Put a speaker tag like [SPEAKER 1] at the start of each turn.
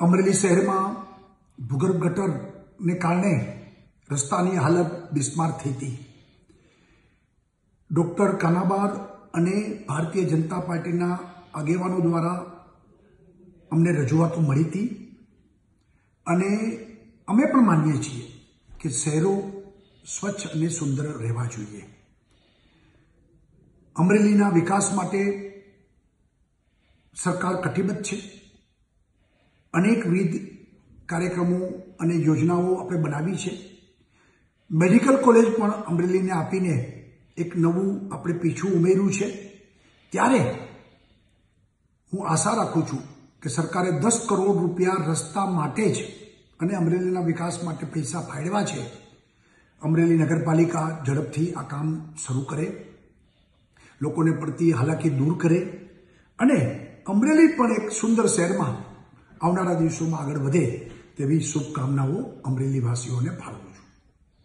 [SPEAKER 1] અમરેલી શહેરમાં ભૂગર્ભ ગટરને કારણે રસ્તાની હાલત બિસ્માર થઈ હતી ડોક્ટર કાનાબાદ અને ભારતીય જનતા પાર્ટીના આગેવાનો દ્વારા અમને રજૂઆતો મળી હતી. અને અમે પણ માનીએ છીએ કે શહેરો સ્વચ્છ અને સુંદર રહેવા જોઈએ. અમરેલીના વિકાસ માટે સરકાર કટિબદ્ધ છે. અનેકવિધ કાર્યક્રમો અને યોજનાઓ આપણે બનાવી છે. મેડિકલ કોલેજ પણ અમરેલીને આપીને એક નવું આપણે પીછું ઉમેર્યું છે. ત્યારે હું આશા રાખું છું કે સરકારે દસ કરોડ રૂપિયા રસ્તા માટે જ અને અમરેલીના વિકાસ માટે પૈસા ફાળવ્યા છે. અમરેલી નગરપાલિકા ઝડપથી આ કામ શરૂ કરે. લોકોને પડતી હાલાકી દૂર કરે. અને અમરેલી પણ એક સુંદર શહેરમાં આવનારા દિવસોમાં આગળ વધે તેવી શુભકામનાઓ અમરેલીવાસીઓને ફાળવું છું.